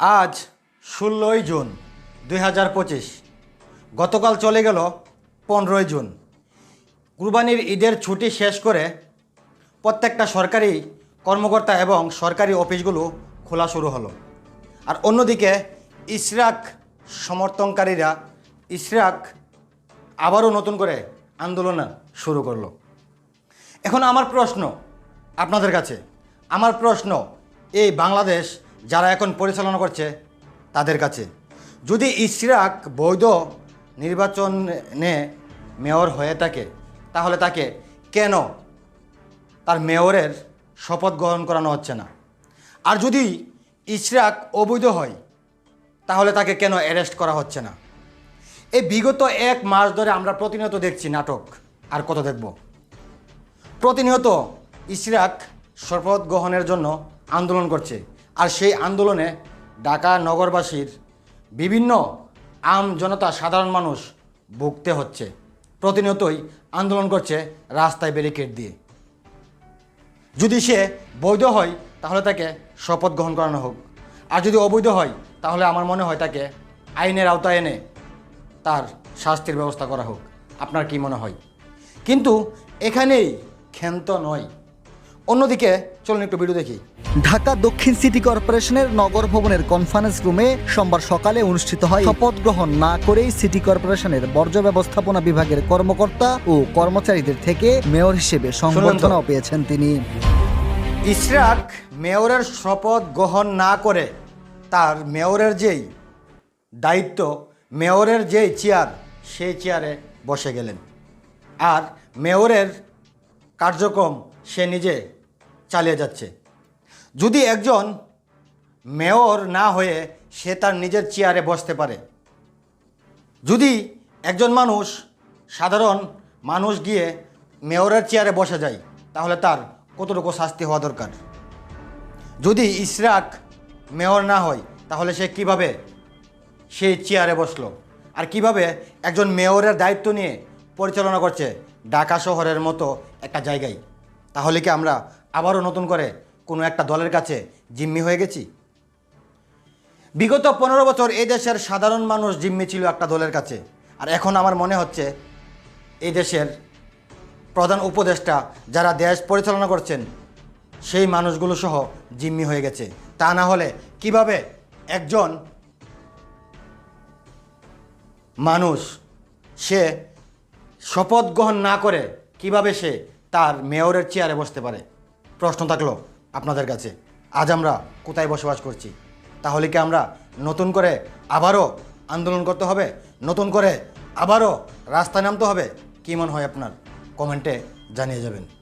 আজ ষোলোই জুন দুই হাজার পঁচিশ। গতকাল চলে গেল পনেরোই জুন। কুরবানির ঈদের ছুটি শেষ করে প্রত্যেকটা সরকারি কর্মকর্তা এবং সরকারি অফিসগুলো খোলা শুরু হলো। আর অন্যদিকে ইসরাক সমর্থনকারীরা ইসরাক আবারও নতুন করে আন্দোলন শুরু করল। এখন আমার প্রশ্ন আপনাদের কাছে, আমার প্রশ্ন, এই বাংলাদেশ যারা এখন পরিচালনা করছে তাদের কাছে। যদি ইশরাক বৈধ নির্বাচনে মেয়র হয়ে থাকে, তাহলে তাকে কেন তার মেয়রের শপথ গ্রহণ করানো হচ্ছে না? আর যদি ইশরাক অবৈধ হয়, তাহলে তাকে কেন অ্যারেস্ট করা হচ্ছে না? এই বিগত এক মাস ধরে আমরা প্রতিনিয়ত দেখছি নাটক। আর কত দেখব? প্রতিনিয়ত ইশরাক শপথ গ্রহণের জন্য আন্দোলন করছে। আর সেই আন্দোলনে ঢাকা নগরবাসীর বিভিন্ন আম জনতা সাধারণ মানুষ ভুগতে হচ্ছে। প্রতিনিয়তই আন্দোলন করছে রাস্তায় ব্যারিকেড দিয়ে। যদি সে বৈধ হয়, তাহলে তাকে শপথ গ্রহণ করানো হোক। আর যদি অবৈধ হয়, তাহলে আমার মনে হয় তাকে আইনের আওতায় এনে তার শাস্তির ব্যবস্থা করা হোক। আপনার কি মনে হয়? কিন্তু এখানেই ক্ষান্ত নয়। অন্যদিকে চলুন একটু ভিডিও দেখি। ঢাকা দক্ষিণ সিটি কর্পোরেশনের নগর ভবনের কনফারেন্স রুমে সোমবার সকালে অনুষ্ঠিত হয় শপথ গ্রহণ না করেই সিটি কর্পোরেশনের বর্জ্য ব্যবস্থাপনা বিভাগের কর্মকর্তা ও কর্মচারীদের থেকে মেয়র হিসেবে সংবর্ধনাও পেয়েছেন তিনি। ইশরাক মেয়রের শপথ গ্রহণ না করে তার মেয়রের যেই দায়িত্ব মেয়রের যেই চেয়ার সেই চেয়ারে বসে গেলেন। আর মেয়রের কার্যক্রম সে নিজে চালিয়ে যাচ্ছে। যদি একজন মেয়র না হয়ে সে তার নিজের চেয়ারে বসতে পারে। যদি একজন মানুষ, সাধারণ মানুষ গিয়ে মেয়রের চেয়ারে বসে যায়, তাহলে তার কতটুকু শাস্তি হওয়া দরকার? যদি ইসরাক মেয়র না হয়, তাহলে সে কীভাবে সেই চেয়ারে বসল? আর কীভাবে একজন মেয়রের দায়িত্ব নিয়ে পরিচালনা করছে ঢাকা শহরের মতো একটা জায়গায়? তাহলে কি আমরা আবারও নতুন করে কোনো একটা দলের কাছে জিম্মি হয়ে গেছি। বিগত পনেরো বছর এই দেশের সাধারণ মানুষ জিম্মি ছিল একটা দলের কাছে। আর এখন আমার মনে হচ্ছে এই দেশের প্রধান উপদেষ্টা যারা দেশ পরিচালনা করছেন, সেই মানুষগুলো সহ জিম্মি হয়ে গেছে। তা না হলে কীভাবে একজন মানুষ সে শপথ গ্রহণ না করে, কীভাবে সে তার মেয়রের চেয়ারে বসতে পারে? প্রশ্ন থাকল আপনাদের কাছে। আজ আমরা কোথায় বসবাস করছি? তাহলে কি আমরা নতুন করে আবারও আন্দোলন করতে হবে? নতুন করে আবারও রাস্তায় নামতে হবে? কী মনে হয় আপনার? কমেন্টে জানিয়ে যাবেন।